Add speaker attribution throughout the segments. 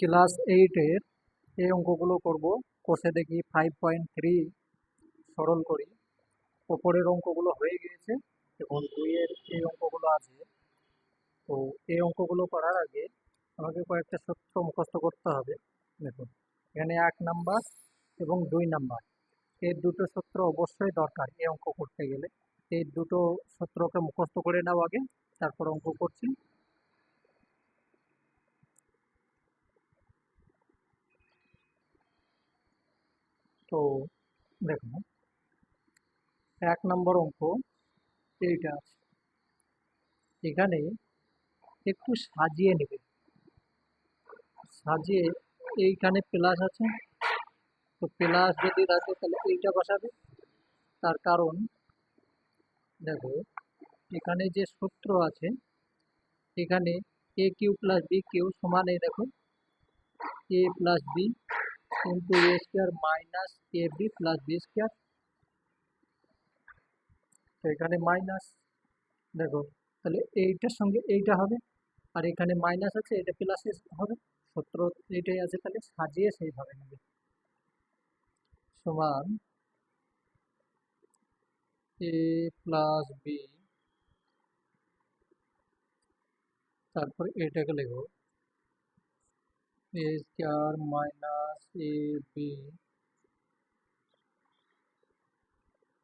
Speaker 1: Class এইটের এই অঙ্কগুলো করব। কোষে দেখি ফাইভ পয়েন্ট থ্রি সরল করি। ওপরের অঙ্কগুলো হয়ে গিয়েছে এখন দুইয়ের এই অঙ্কগুলো আছে। তো এই অঙ্কগুলো করার আগে আমাকে কয়েকটা সূত্র মুখস্থ করতে হবে। দেখুন, এখানে এক নাম্বার এবং দুই নাম্বার। এই দুটো সূত্র অবশ্যই দরকার এই অঙ্ক করতে গেলে। এই দুটো সূত্রকে মুখস্থ করে নাও আগে, তারপর অঙ্ক করছি। তো দেখুন, এক নম্বর অঙ্ক এইটা এখানে একটু সাজিয়ে নেবে সাজিয়ে এইখানে প্লাস আছে। তো প্লাস যদি থাকে তাহলে এইটা বসাবে। তার কারণ দেখো, এখানে যে সূত্র আছে, এখানে a cube plus b cube সমান এই দেখো a plus b into a square minus a b plus b square তো এখানে মাইনাস দেখো তাহলে এইটার সঙ্গে এইটা হবে আর এখানে মাইনাস আছে এটা প্লাস হবে সূত্র এইটাই আছে তাহলে সাজিয়ে সেইভাবে নেবে সমান এ প্লাস বি তারপর এটাকে লিখো a square minus a b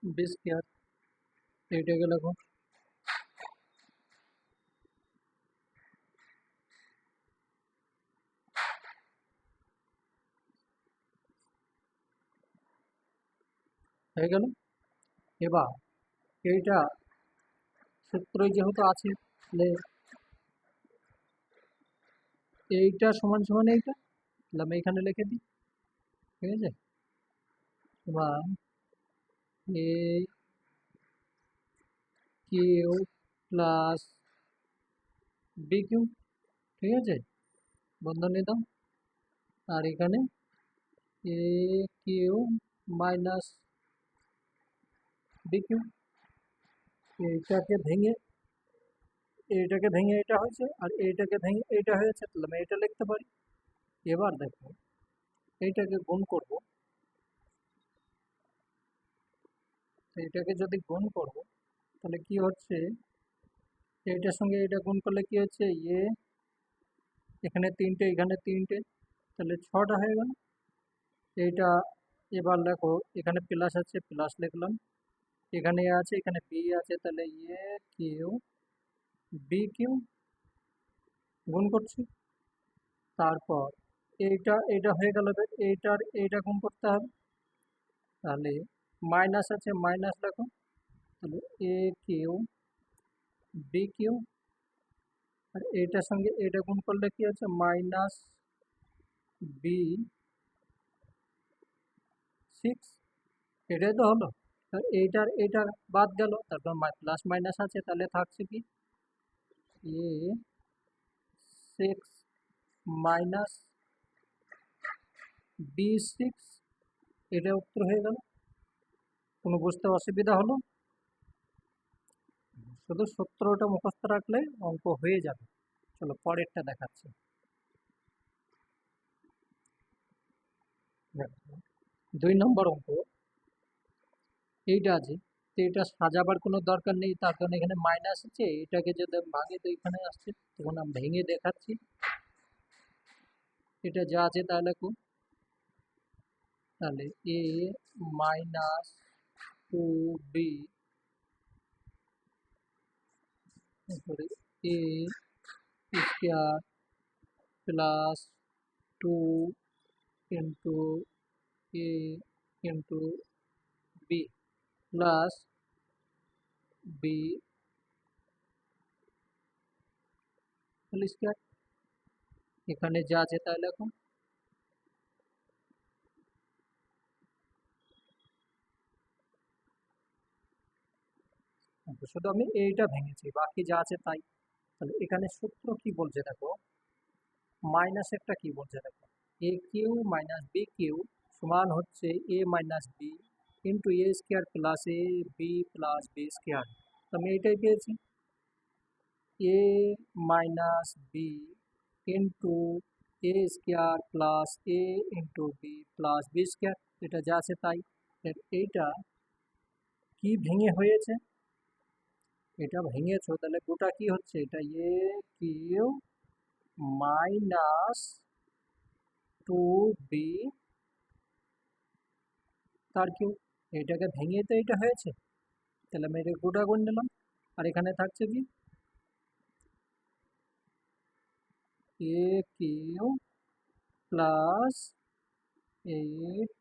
Speaker 1: b square এইটাকে লেখো হয়ে গেল এবার এইটা সূত্রই যেহেতু আছে তাহলে এইটা সমান সমান এইটা, তাহলে আমি এখানে লিখে দিই, ঠিক আছে? সমান a, cube plus b cube, ঠিক আছে? বন্ধনী দাও আর এখানে a cube minus b cube, এইটাকে ভেঙে এইটাকে ভেঙে এটা হয়েছে, আর এইটাকে ভেঙে এইটা হয়েছে, তাহলে আমি এটা লিখতে পারি। এবার দেখো, এইটাকে গুণ করব। এইটাকে যদি গুণ করব, তাহলে কি হচ্ছে? এইটার সঙ্গে এটা গুণ করলে কি হচ্ছে? এ, এখানে তিনটে এখানে তিনটে, তাহলে ছটা হয়ে গেল। এইটা এবার দেখো, এখানে প্লাস আছে প্লাস লিখলাম। এখানে আছে, এখানে বি আছে, তাহলে এ, কিউ বি কিউ গুণ করছি। তারপর এইটা এইটা হয়ে গেল এইটার, এইটা গুণ করতে হবে। তাহলে মাইনাস আছে মাইনাস দেখো তাহলে এ কিউ বি কিউ আর এইটার সঙ্গে এটা গুণ করলে কি আছে মাইনাস বি সিক্স এটাই তো হলো। এইটার এইটা বাদ গেল। তারপর প্লাস মাইনাস আছে, তাহলে থাকছে কি? A six minus b six এটা উত্তর হয়ে গেল। কোনো বুঝতে অসুবিধা হলো? শুধু সূত্রটা মুখস্থ রাখলে অঙ্ক হয়ে যাবে। চলো পরেরটা দেখাচ্ছি। দুই নম্বর অঙ্ক, এইটা আছে। তো এটা সাজাবার কোনো দরকার নেই, তার কারণে এখানে মাইনাস আছে, এটাকে যদি ভাঙে তো এখানে আসছে, তখন আমি ভেঙে দেখাচ্ছি। এটা যা আছে তাহলে খুব তাহলে এ মাইনাস টু বি তারপরে a square plus two into a into b plus b whole square. এখানে যা আছে তাই লেখো শুধু আমি এইটা ভেঙেছি, বাকি যা আছে তাই। তাহলে এখানে সূত্র কি বলছে দেখো? মাইনাস একটা কি বলছে দেখো? A cube minus b cube সমান হচ্ছে a minus b into a square plus a b plus b square তো আমি এইটাই পেয়েছি a minus b into a square plus a into b plus b square এটা যা আছে তাই এর এইটা কি ভেঙে হয়েছে এটা ভেঙেছো তাহলে গোটা কি হচ্ছে এটা a cube minus two b তার কিউ এটাকে ভেঙে তো এটা হয়েছে। তাহলে আমি এটা গোটা করে নিলাম। আর এখানে থাকছে কি? A cube plus eight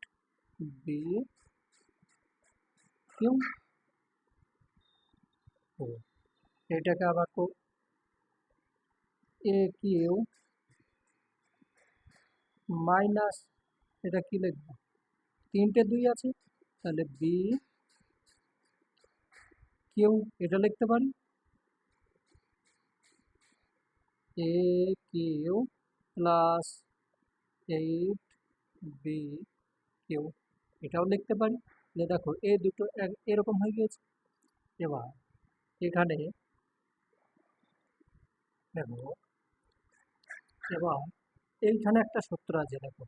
Speaker 1: b cube. এটাকে আবার এ কিউ মাইনাস, এটা কি লিখব? তিনটে দুই আছে? তাহলে বি কিউ এটা লিখতে পারি? A cube plus eight b cube এটাও লিখতে পারি? দেখো এ দুটো এরকম হয়ে গিয়েছে। এবার এখানে দেখো, এবার এইখানে একটা সূত্র আছে দেখো।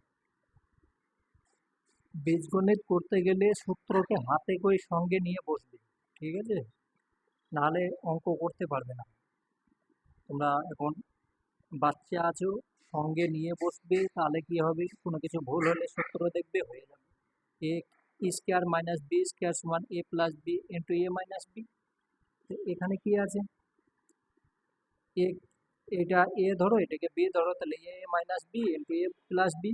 Speaker 1: বীজগণিত করতে গেলে সূত্রকে হাতে করে সঙ্গে নিয়ে বসবে, ঠিক আছে? নাহলে অঙ্ক করতে পারবে না। তোমরা এখন বাচ্চা আছো, সঙ্গে নিয়ে বসবে, তাহলে কি হবে? কোনো কিছু ভুল হলে সূত্র দেখবে, হয়ে যাবে। A square minus b square সমান a plus b into a minus b. তো এখানে কি আছে? এ, এটা এ ধরো, এটাকে বি ধরো, তাহলে a minus b into a plus b.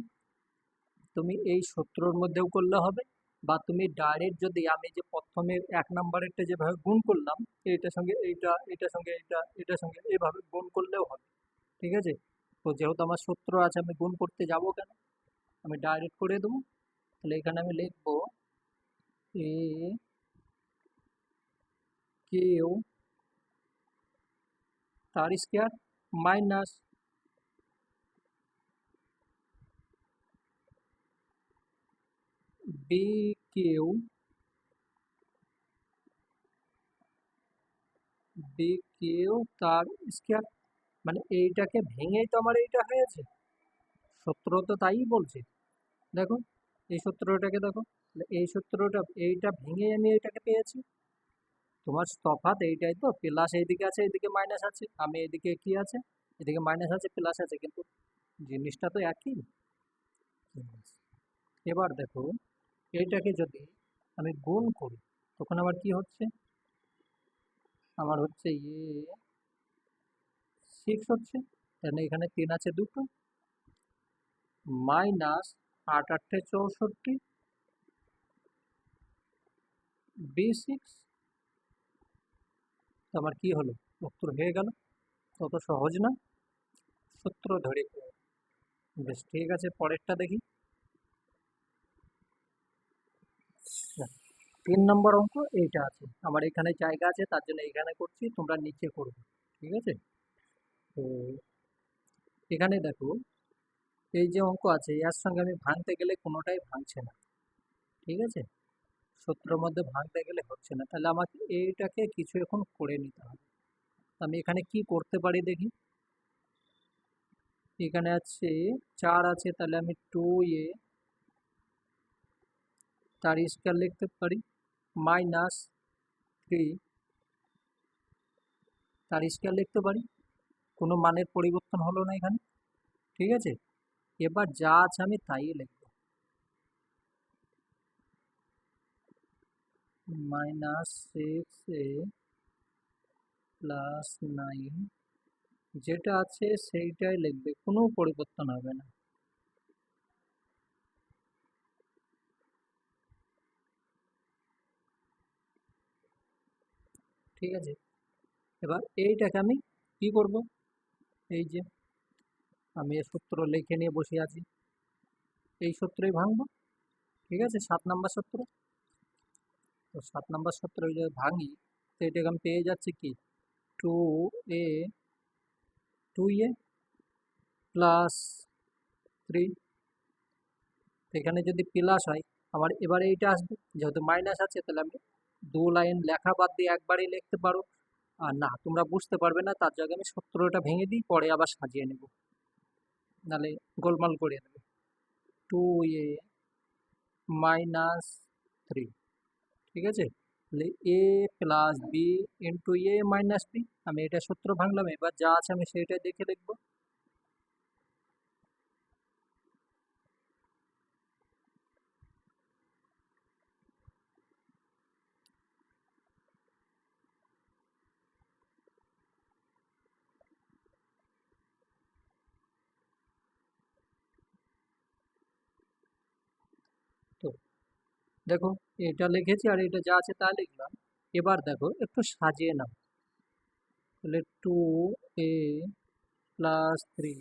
Speaker 1: তুমি এই সূত্রর মধ্যেও করলে হবে বা তুমি ডাইরেক্ট যদি আমি যে প্রথমে এক নাম্বারেরটা যেভাবে গুণ করলাম, এইটার সঙ্গে এইটা এটার সঙ্গে এইটা এটার সঙ্গে এইভাবে গুণ করলেও হবে। ঠিক আছে? তো যেহেতু আমার সূত্র আছে, আমি গুণ করতে যাব কেন? আমি ডাইরেক্ট করে দেবো। তাহলে এখানে আমি লিখব এ কেউ তার square minus b cube b cube তার স্কোয়ার মানে এইটাকে ভেঙেই তো আমার এইটা হয়েছে। সূত্র তো তাই বলছে। দেখো, এই সূত্রটাকে দেখো। এই সূত্রটা, এইটা ভেঙে আমি এইটাকে পেয়েছি। তোমার তফাৎ এইটাই তো। প্লাস এইদিকে আছে, এইদিকে মাইনাস আছে। আমি এদিকে কি আছে? এদিকে মাইনাস আছে, প্লাস আছে। কিন্তু জিনিসটা তো একই। এবার দেখো এইটাকে যদি আমি গুণ করি, তখন আবার কি হচ্ছে? আমার হচ্ছে এ সিক্স হচ্ছে। তাহলে এখানে তিন আছে দুটো। মাইনাস আট আটটে চৌষট্টি বি সিক্স তো আমার কি হলো? উত্তর হয়ে গেল। তত সহজ না। সূত্র ধরে বেশ, ঠিক আছে, পরেরটা দেখি। তিন নম্বর অঙ্ক এইটা আছে। আমার এখানে জায়গা আছে, তার জন্য এখানে করছি, তোমরা নিচে করবে, ঠিক আছে? তো এখানে দেখো, এই যে অঙ্ক আছে, এর সঙ্গে আমি ভাঙতে গেলে কোনোটাই ভাঙছে না, ঠিক আছে? সূত্রের মধ্যে ভাঙতে গেলে হচ্ছে না। তাহলে আমাকে এইটাকে কিছু এখন করে নিতে হবে। আমি এখানে কি করতে পারি দেখি? এখানে আছে, চার আছে, তাহলে আমি টু এ তার স্কোয়ার লিখতে পারি। মাইনাস থ্রি, তার স্কোয়ার লিখতে পারি। কোনো মানের পরিবর্তন হলো না এখানে। ঠিক আছে? এবার যা আছে আমি তাই লিখব। Minus six a plus nine যেটা আছে সেইটাই লিখবে। কোনো পরিবর্তন হবে না। ঠিক আছে? এবার এইটাকে আমি কি করব? এই যে আমি এর সূত্র লিখে নিয়ে বসে আছি। এই সূত্রই ভাঙব, ঠিক আছে? সাত নাম্বার সূত্র। তো সাত নাম্বার সূত্র যদি ভাঙি, তো এটাকে আমি পেয়ে যাচ্ছি কি? Two a two a plus three এখানে যদি প্লাস হয় আমার এবারে এইটা আসবে, যেহেতু মাইনাস আছে, তাহলে আমি দু লাইন লেখা বাদ দিয়ে একবারই লিখতে পারো। আর না, তোমরা বুঝতে পারবে না, তার জায়গায় আমি সূত্রটা ভেঙে দিই, পরে আবার সাজিয়ে নেব। নাহলে গোলমাল করে দেবে টু এ মাইনাস থ্রি, ঠিক আছে? তাহলে a plus b into a minus b, আমি এটা সূত্র ভাঙলাম, এবার যা আছে আমি সেইটাই দেখে লিখব তো দেখো এটা লিখেছি আর এটা যা আছে তা লিখলাম এবার দেখো একটু সাজিয়ে নাও তাহলে টু এ প্লাস থ্রি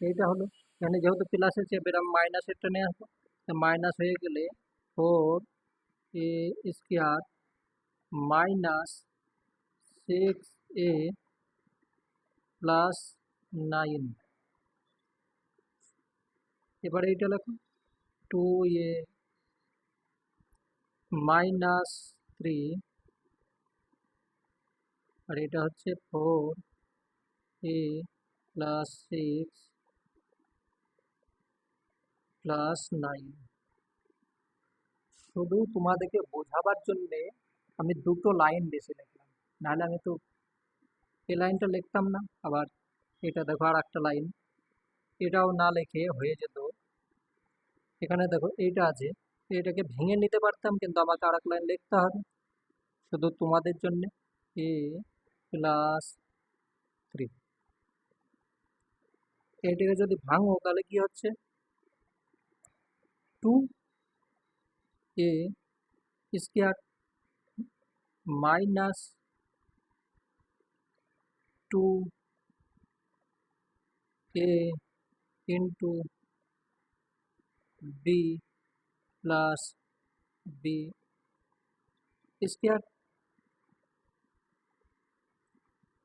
Speaker 1: এইটা হলো এখানে যেহেতু প্লাস আছে এবার আমি মাইনাসের টেনে আসব মাইনাস হয়ে গেলে four a square minus six a plus nine এবারে এইটা লেখো টু এ মাইনাস থ্রি, আর এটা হচ্ছে four, a plus six, plus nine. শুধু তোমাদেরকে বোঝাবার জন্যে আমি দুটো লাইন বেশি লিখলাম। নাহলে আমি তো এই লাইনটা লিখতাম না, আবার এটা দেখো আর একটা লাইন। এটাও না লিখে হয়ে যেত। এখানে দেখো এইটা আছে। এটাকে ভেঙে নিতে পারতাম, কিন্তু আমাকে আর এক লাইন লিখতে হবে। শুধু তোমাদের জন্যে। এ প্লাস থ্রি এটাকে যদি ভাঙো, তাহলে কি হচ্ছে? Two a square minus two a into b plus b square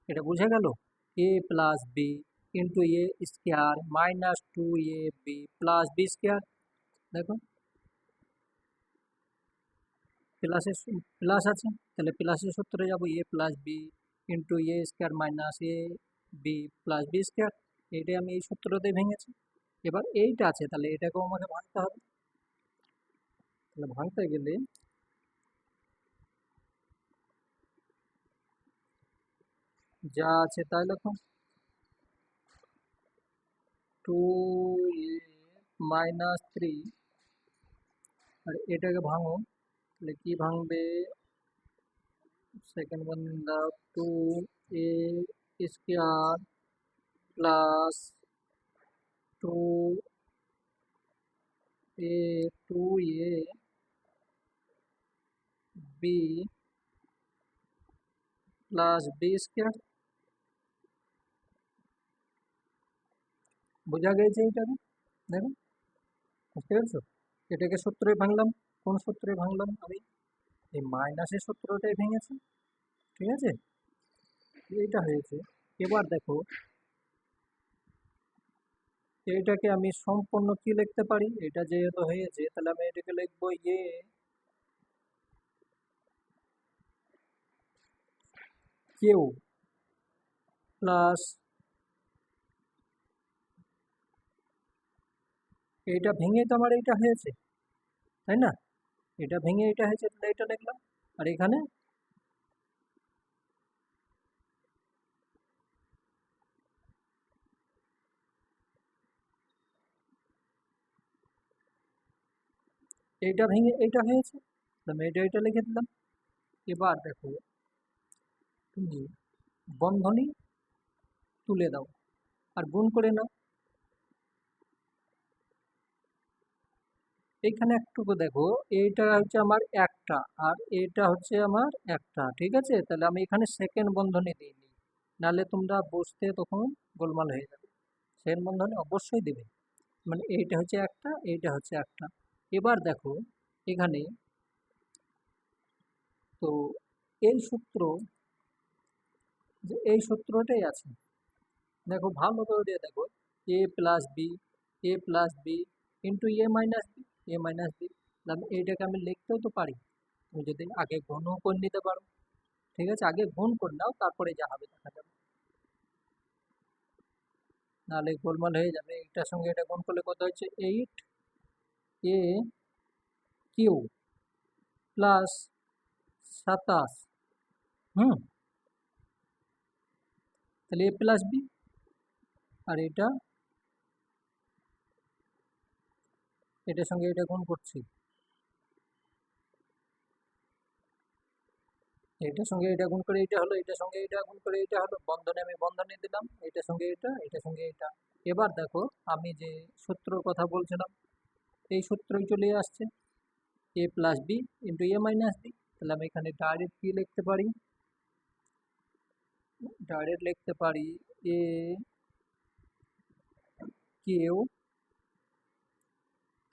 Speaker 1: এটা বুঝে গেল? A plus b into a square minus two a b plus b square দেখো। প্লাসের প্লাস আছে। তাহলে প্লাসের সূত্রে যাব a plus b into a square minus a b plus b square এইটাই আমি এই সূত্রতে ভেঙেছি। এবার এইটা আছে, তাহলে এটাকেও আমাকে ভাঙতে হবে। তাহলে ভাঙতে গেলে যা আছে তাই লেখো টু এ মাইনাস থ্রি আর এটাকে ভাঙো তাহলে কি ভাঙবে সেকেন্ড ওয়ান দাও two a square plus two a two a b plus b square বোঝা গেছে এইটাকে দেখো বুঝতে পেরেছ? এটাকে সূত্রে ভাঙলাম। কোন সূত্রে ভাঙলাম? আমি এই মাইনাসের সূত্রটাই ভেঙেছি। ঠিক আছে? এইটা হয়েছে। এবার দেখো, এইটাকে আমি সম্পূর্ণ কি লিখতে পারি? এটা যেহেতু হয়েছে, তাহলে আমি এটাকে লিখব এ কেউ প্লাস এইটা ভেঙে তো আমার এইটা হয়েছে, তাই না? এটা ভেঙে এটা হয়েছে, তাহলে এটা লিখলাম আর এখানে এইটা ভেঙে এইটা হয়েছে আমি এটা এটা লিখে দিলাম। এবার দেখো তুমি বন্ধনী তুলে দাও আর গুণ করে নাও। এইখানে একটুকু দেখো, এইটা হচ্ছে আমার একটা আর এটা হচ্ছে আমার একটা, ঠিক আছে? তাহলে আমি এখানে সেকেন্ড বন্ধনী দিইনি নাহলে তোমরা বসতে তখন গোলমাল হয়ে যাবে। সেকেন্ড বন্ধনী অবশ্যই দেবে মানে এইটা হচ্ছে একটা, এইটা হচ্ছে একটা। এবার দেখো, এখানে তো এই সূত্র যে এই সূত্রটাই আছে। দেখো, ভালো করে দেখো। A plus b a plus b into a minus b a minus b তাহলে এইটাকে আমি লিখতেও তো পারি। তুমি যদি আগে গুণও করে নিতে পারো। ঠিক আছে? আগে গুণ করে নাও, তারপরে যা হবে দেখা যাবে। নাহলে গোলমাল হয়ে যাবে। এইটার সঙ্গে এটা গুণ করলে কত হচ্ছে এইট এ কিউ প্লাস সাতাশ। হুম? তাহলে এ প্লাস বি আর এটা? এটার সঙ্গে এটা গুণ করছি। এটার সঙ্গে এটা গুণ করে এটা হলো, এটার সঙ্গে এটা গুণ করে এটা হলো, বন্ধনে আমি বন্ধনে দিলাম, এটার সঙ্গে এটা, এটার সঙ্গে এটা। এবার দেখো, আমি যে সূত্রর কথা বলছিলাম, এই সূত্রই চলে আসছে। A plus b into a minus b তাহলে আমি এখানে ডাইরেক্ট কি লিখতে পারি? ডাইরেক্ট লিখতে পারি এ কেউ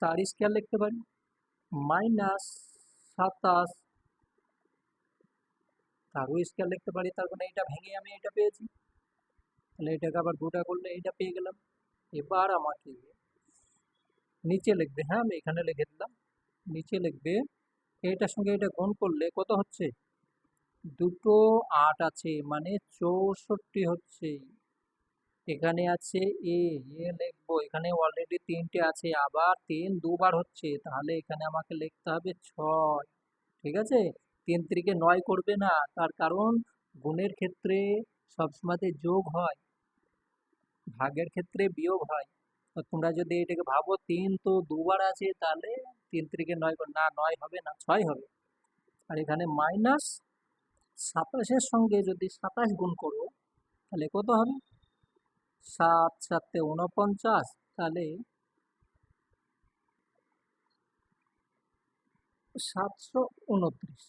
Speaker 1: তার স্কেয়ার লিখতে পারি মাইনাস সাতাশ তারও স্কেয়ার লিখতে পারি, তার মানে এটা ভেঙে আমি এটা পেয়েছি। তাহলে এটাকে আবার গোটা করলে এটা পেয়ে গেলাম। এবার আমাকে নিচে লিখবে হ্যাঁ আমি এখানে লিখে দিলাম। নিচে লিখবে, এটার সঙ্গে এটা গুণ করলে কত হচ্ছে? দুটো আট আছে মানে চৌষট্টি হচ্ছে। এখানে আছে এ এ লিখব। এখানে অলরেডি তিনটে আছে, আবার তিন দুবার হচ্ছে। তাহলে এখানে আমাকে লিখতে হবে ছয়। ঠিক আছে? তিন তিরিকে নয় করবে না। তার কারণ গুণের ক্ষেত্রে সবসময়তে যোগ হয়, ভাগের ক্ষেত্রে বিয়োগ হয়। তো তোমরা যদি এটাকে ভাবো, তিন তো দুবার আছে, তাহলে তিন তিরিকে নয় না, নয় হবে না, ছয় হবে। আর এখানে মাইনাস সাতাশের সঙ্গে যদি সাতাশ গুণ করো, তাহলে কত হবে? সাত, সাতে উনপঞ্চাশ তাহলে সাতশো উনত্রিশ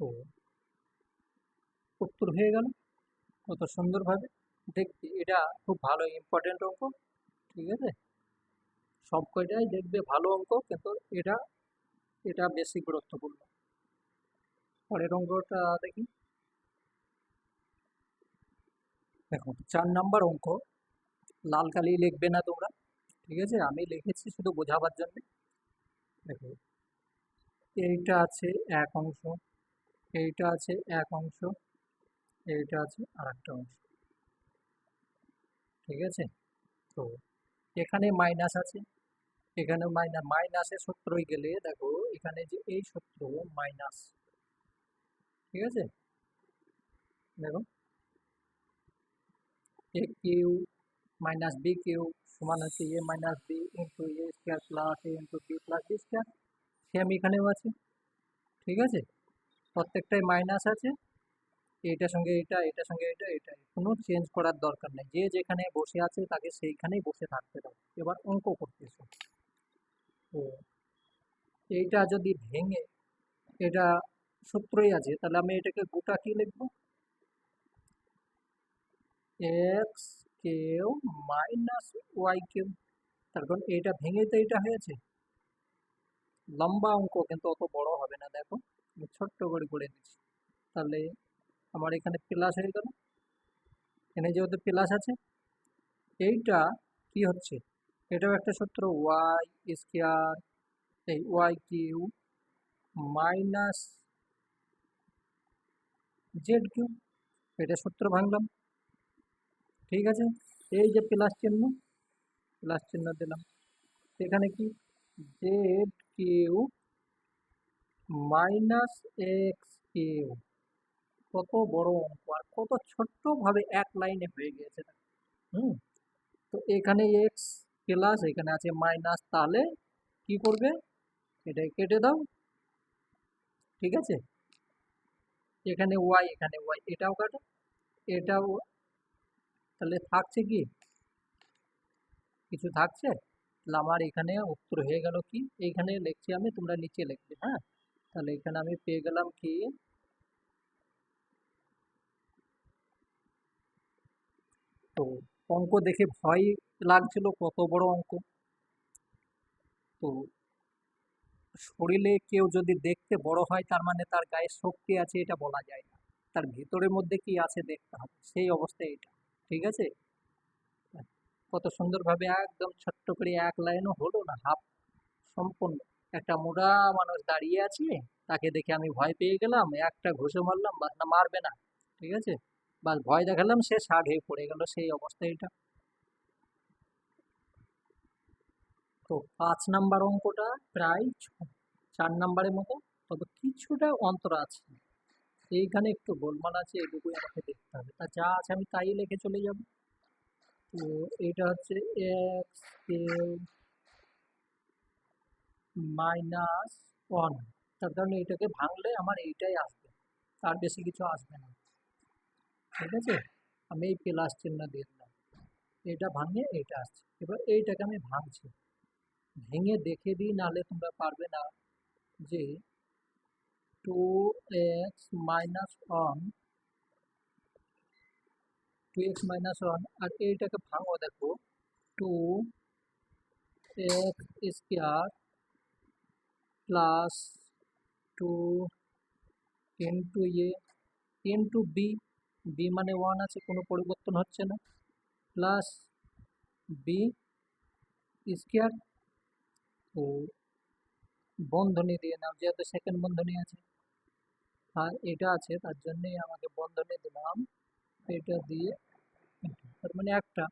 Speaker 1: তো উত্তর হয়ে গেল। কত সুন্দরভাবে। দেখবে এটা খুব ভালো ইম্পর্টেন্ট অঙ্ক, ঠিক আছে? সব কয়টাই দেখবে ভালো অঙ্ক, কিন্তু এটা এটা বেশি গুরুত্বপূর্ণ। পরের অঙ্কটা দেখি। দেখো, চার নাম্বার অঙ্ক। লাল কালি লিখবে না তোমরা, ঠিক আছে? আমি লিখেছি শুধু বোঝাবার জন্য। দেখো, এইটা আছে এক অংশ, এইটা আছে এক অংশ, এইটা আছে আর একটা অংশ, ঠিক আছে? তো, এখানে মাইনাস আছে, এখানে মাইনাস মাইনাসের সূত্রই গেলে দেখো, এখানে যে এই সূত্র মাইনাস ঠিক আছে? দেখো। A cube minus b cube সমান হচ্ছে a minus b into a square plus a into b plus b square same এখানেও আছে। ঠিক আছে? প্রত্যেকটাই মাইনাস আছে। এইটার সঙ্গে এটা এটার সঙ্গে এটা এটা কোনো চেঞ্জ করার দরকার নেই। যে যেখানে বসে আছে তাকে সেইখানেই বসে থাকতে দাও। এবার অঙ্ক করতেছো। তো এইটা যদি ভেঙে, এটা সূত্রই আছে, তাহলে আমি এটাকে গোটা কি লিখব? এক্স কেউ মাইনাস ওয়াই কিউ, তার কারণ এটা ভেঙে তো এটা হয়েছে। লম্বা অঙ্ক কিন্তু অত বড় হবে না, দেখো, আমি ছোট্ট করে করে দিচ্ছি। তাহলে আমার এখানে প্লাস হয়ে গেল। এখানে যেহেতু প্লাস আছে, এইটা কি হচ্ছে? এটাও একটা সূত্র ওয়াই স্কোয়ার এই y cube minus z cube এটা সূত্র ভাঙলাম ঠিক আছে? এই যে প্লাস চিহ্ন প্লাস চিহ্ন দিলাম। এখানে কি? Z cube minus x cube কত বড় অঙ্ক আর কত ছোট্টভাবে এক লাইনে হয়ে গিয়েছে হুম? তো এখানে এক্স প্লাস এখানে আছে মাইনাস তাহলে কি করবে? এটাই কেটে দাও। ঠিক আছে? এখানে ওয়াই এখানে ওয়াই এটাও কাটো, এটাও তাহলে থাকছে কি? কিছু থাকছে? তাহলে আমার এখানে উত্তর হয়ে গেল কি? এইখানে লিখছি আমি, তোমরা নিচে লিখবে হ্যাঁ? তাহলে এখানে আমি পেয়ে গেলাম কি? তো অঙ্ক দেখে ভয় লাগছিল, কত বড় অঙ্ক? তো শরীরে কেউ যদি দেখতে বড় হয়, তার মানে তার গায়ে শক্তি আছে, এটা বলা যায় না। তার ভিতরের মধ্যে কি আছে দেখতে হবে, সেই অবস্থায় এটা, ঠিক আছে? কত সুন্দরভাবে একদম ছোট্ট করে এক লাইনও হলো না, হাফ সম্পূর্ণ। একটা মোটা মানুষ দাঁড়িয়ে আছে, তাকে দেখে আমি ভয় পেয়ে গেলাম, একটা ঘুষে মারলাম না মারবে না, ঠিক আছে? বাস ভয় দেখালাম, সে ষাট হয়ে পড়ে গেল, সেই অবস্থা এটা। তো পাঁচ নাম্বার অঙ্কটা প্রায় চার নাম্বারের মতো, তবে কিছুটা অন্তর আছে। এইখানে একটু গোলমাল আছে, এটুকুই আমাকে দেখতে হবে। তা যা আছে আমি তাই লিখে চলে যাব। তো এটা হচ্ছে এক্স মাইনাস ওয়ান তার কারণে এটাকে ভাঙলে আমার এইটাই আসবে তার বেশি কিছু আসবে না। ঠিক আছে? আমি এই প্লাস চিহ্ন দিয়ে দিলাম। এটা ভাঙে, এইটা আসছে। এবার এইটাকে আমি ভাঙছি। ভেঙে দেখে দিই নাহলে তোমরা পারবে না যে two x minus one two x minus one আর এইটাকে ভাঙো দেখো two x square plus two into a into b b মানে ওয়ান আছে কোনো পরিবর্তন হচ্ছে না প্লাস বি স্কোয়ার তো বন্ধনী দিয়ে নাও, যেহেতু সেকেন্ড বন্ধনী আছে। আর এটা আছে, তার জন্যই আমাকে বন্ধনী দিলাম। এটা দিয়ে তার মানে একটা।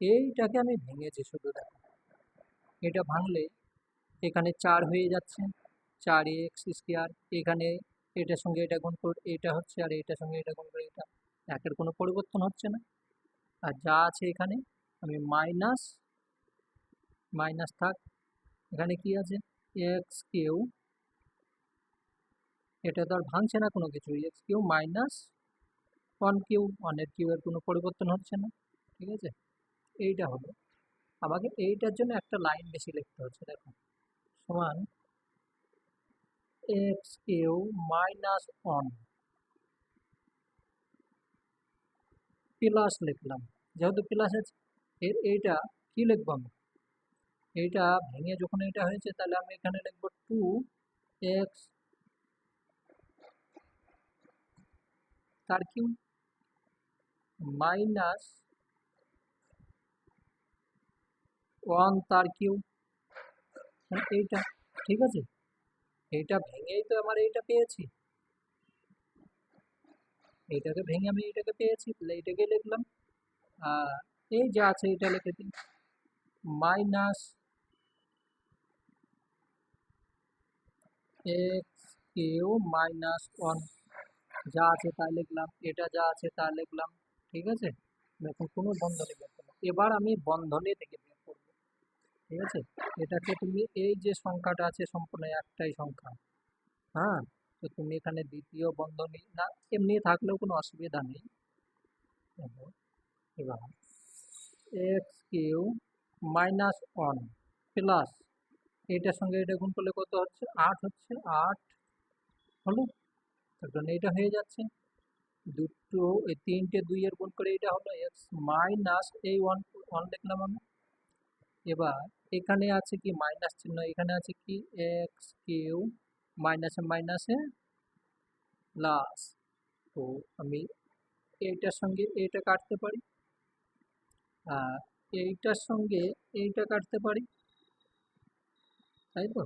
Speaker 1: এইটাকে আমি ভেঙেছি শুধু, দেখো। এটা ভাঙলে এখানে চার হয়ে যাচ্ছে। চার এক্স স্কোয়ার, এখানে এটার সঙ্গে এটা গুণ করে এটা হচ্ছে আর এটার সঙ্গে এটা গুণ করে এটা। একের কোনো পরিবর্তন হচ্ছে না। আর যা আছে এখানে, আমি মাইনাস মাইনাস থাক এখানে কি আছে? এক্স কিউ, এটা তো আর ভাঙছে না কোনো কিছু x cube minus one cube ওয়ানের কিউ এর কোনো পরিবর্তন হচ্ছে না, ঠিক আছে? এইটা হলো আমাকে এইটার জন্য একটা লাইন বেশি লিখতে হচ্ছে, দেখো। সমান x cube minus one plus লিখলাম। যেহেতু প্লাস আছে, এর এইটা কি লিখব আমি? এইটা ভেঙে যখন এটা হয়েছে, তাহলে আমি এখানে লিখব টু এক্স। তার কিউ মাইনাস ওয়ান তার কিউ এইটা, ঠিক আছে? এইটা ভেঙেই তো আমার এইটা পেয়েছি। এইটাকে ভেঙে আমি এইটাকে পেয়েছি, তাহলে এইটাকে লিখলাম। আর এই যা আছে এটা লিখে দিই। Minus x cube minus one যা আছে তা লিখলাম, এটা যা আছে তা লিখলাম, ঠিক আছে? দেখুন কোনো বন্ধনী বের করলাম এবার আমি বন্ধনী থেকে বের করব, ঠিক আছে? এটাকে তুমি এই যে সংখ্যাটা আছে সম্পূর্ণ একটাই সংখ্যা হ্যাঁ? তো তুমি এখানে দ্বিতীয় বন্ধনী, না, এমনি থাকলেও কোনো অসুবিধা নেই। এবার x cube minus one plus এটার সঙ্গে এটা গুণ করলে কত হচ্ছে? আট হচ্ছে। আট হলো? তার জন্য এটা হয়ে যাচ্ছে। দুটো, এই তিনটে দুইয়ের গুণ করে এটা হলো এক্স মাইনাস এই ওয়ান ওয়ান লিখলাম আমি। এবার এখানে আছে কি মাইনাস চিহ্ন? এখানে আছে কি এক্স কিউ মাইনাসে মাইনাসে প্লাস তো আমি এইটার সঙ্গে এইটা কাটতে পারি। আর এইটার সঙ্গে এইটা কাটতে পারি। তাই তো?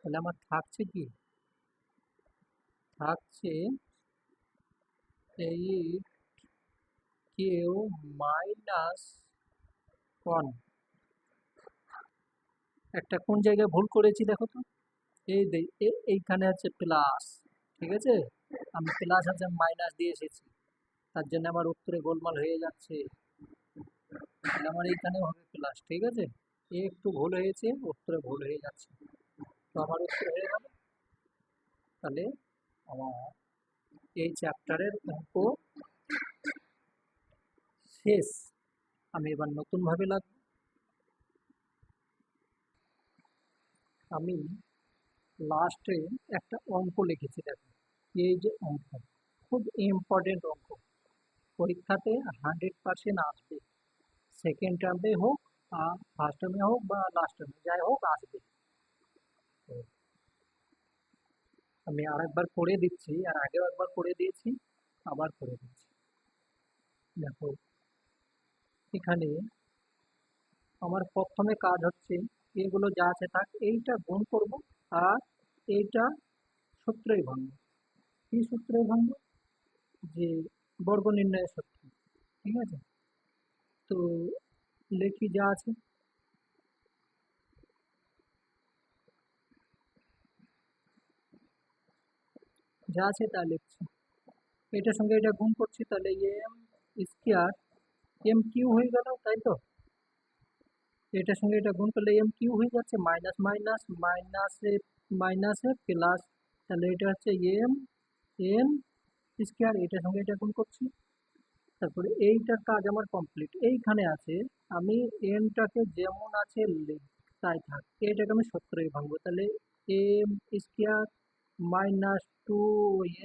Speaker 1: তাহলে আমার থাকছে কি? থাকছে এইট কিউ মাইনাস ওয়ান। একটা কোন জায়গায় ভুল করেছি দেখো তো? এই এইখানে আছে প্লাস, ঠিক আছে? আমি প্লাস আছে মাইনাস দিয়ে এসেছি, তার জন্য আমার উত্তরে গোলমাল হয়ে যাচ্ছে। আমার এইখানেও হবে প্লাস, ঠিক আছে? এ একটু ভুল হয়েছে, উত্তরে ভুল হয়ে যাচ্ছে। তো আমার উত্তর হয়ে গেল। তাহলে আমার এই চ্যাপ্টারের অঙ্ক শেষ। আমি এবার নতুনভাবে লাগবো। আমি লাস্টে একটা অঙ্ক লিখেছি, দেখো। এই যে অঙ্ক, খুব ইম্পর্টেন্ট অঙ্ক। পরীক্ষাতে হান্ড্রেড পার্সেন্ট আসবে। সেকেন্ড টার্মে হোক ফার্স্ট টার্মে হোক বা লাস্ট টার্মে যাই হোক আসবে তো আমি আরেকবার করে দিচ্ছি আর আগেও একবার করে দিয়েছি আবার করে দিচ্ছি দেখো এখানে আমার প্রথমে কাজ হচ্ছে এগুলো যা আছে থাক এইটা গুণ করব আর এইটা সূত্রই ভাঙবো কি সূত্রে ভাঙবো যে বর্গ নির্ণয়ের সূত্র ঠিক আছে তো লেখি যা আছে যা আছে তা লিখছি এটার সঙ্গে এটা গুণ করছি তাহলে এম স্কোয়ার এম কিউ হয়ে গেল তাই তো এটার সঙ্গে এটা গুণ করলে এম কিউ হয়ে যাচ্ছে মাইনাস মাইনাস মাইনাসে মাইনাসে প্লাস তাহলে এটা হচ্ছে এম এন স্কোয়ার এটার সঙ্গে এটা গুণ করছি তারপরে এইটার কাজ আমার কমপ্লিট এইখানে আছে, আমি এনটাকে যেমন আছে তাই থাক, এটাকে আমি সত্তরে ভাঙবো। তাহলে m square minus two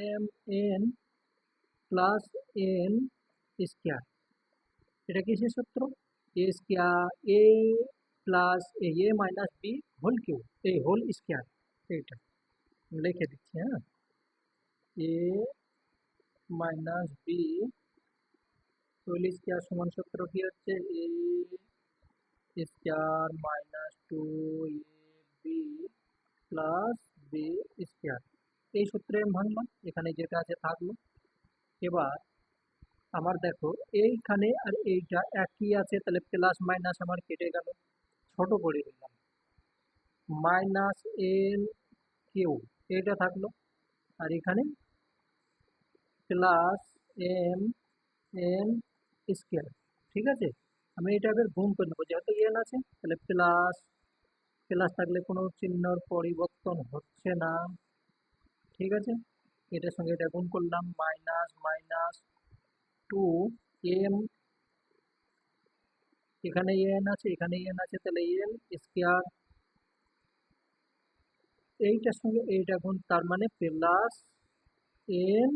Speaker 1: m n plus n square এটা কিসের সূত্র a square a plus a a minus b whole cube এই হোল স্কোয়ার এইটা। লিখে দিচ্ছি হ্যাঁ। A minus b whole square সমান সূত্র কি হচ্ছে? A square minus two a b plus b square. এই সূত্রে ভাঙলাম এখানে যেটা আছে থাকল। এবার আমার দেখো, এইখানে আর এইটা একই আছে, তাহলে প্লাস মাইনাস আমার কেটে গেল। ছোট করে দিলাম মাইনাস এন কিউ এটা থাকল। আর এখানে প্লাস এম, এন স্কোয়ার ঠিক আছে? আমি এটা এবার গুণ করে নেব। যেহেতু এন আছে, তাহলে প্লাস প্লাস থাকলে কোনো চিহ্নর পরিবর্তন হচ্ছে না, ঠিক আছে? এটার সঙ্গে এটা গুণ করলাম মাইনাস মাইনাস টু এম এখানে এন আছে, এখানে এন আছে, তাহলে এন স্কোয়ার এইটার সঙ্গে এইটা গুণ, তার মানে প্লাস এন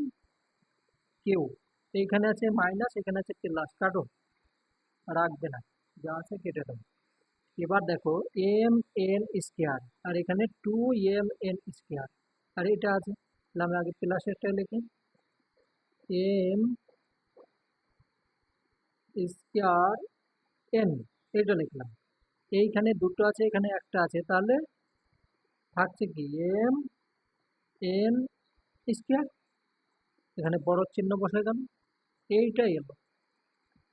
Speaker 1: কিউ এইখানে আছে মাইনাস এখানে আছে প্লাস কাটো? রাখবে না, যা আছে কেটে দেবো। এবার দেখো এম এন স্কোয়ার আর এখানে টু এম এন স্কোয়ার আর এটা আছে, তাহলে আমি আগে প্লাসেরটা লিখি। এম স্কোয়ার এন এটা লিখলাম। এইখানে দুটো আছে, এখানে একটা আছে, তাহলে থাকছে কি? এম এন স্কোয়ার এখানে বড় চিহ্ন বসে গেল এইটাই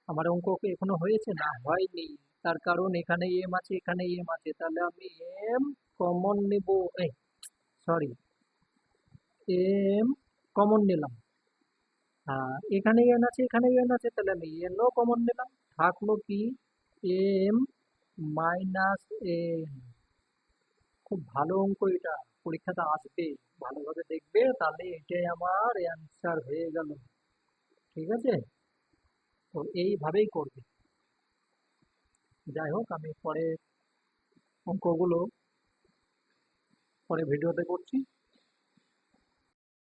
Speaker 1: আমার অঙ্ক এখনও হয়েছে? না, হয়নি। তার কারণ এখানে এম আছে, এখানে এম আছে। তাহলে আমি এম কমন নেব। এই সরি এম কমন নিলাম। হ্যাঁ এখানে এন আছে, এখানে এন আছে, তাহলে আমি এনও কমন নিলাম। থাকল কি? এম মাইনাস এন খুব ভালো অঙ্ক এটা। পরীক্ষাটা আসবে। ভালোভাবে দেখবে, তাহলে এটাই আমার অ্যান্সার হয়ে গেল। ঠিক আছে? তো এইভাবেই করবে। যাই হোক আমি পরে অঙ্কগুলো পরে ভিডিওতে করছি।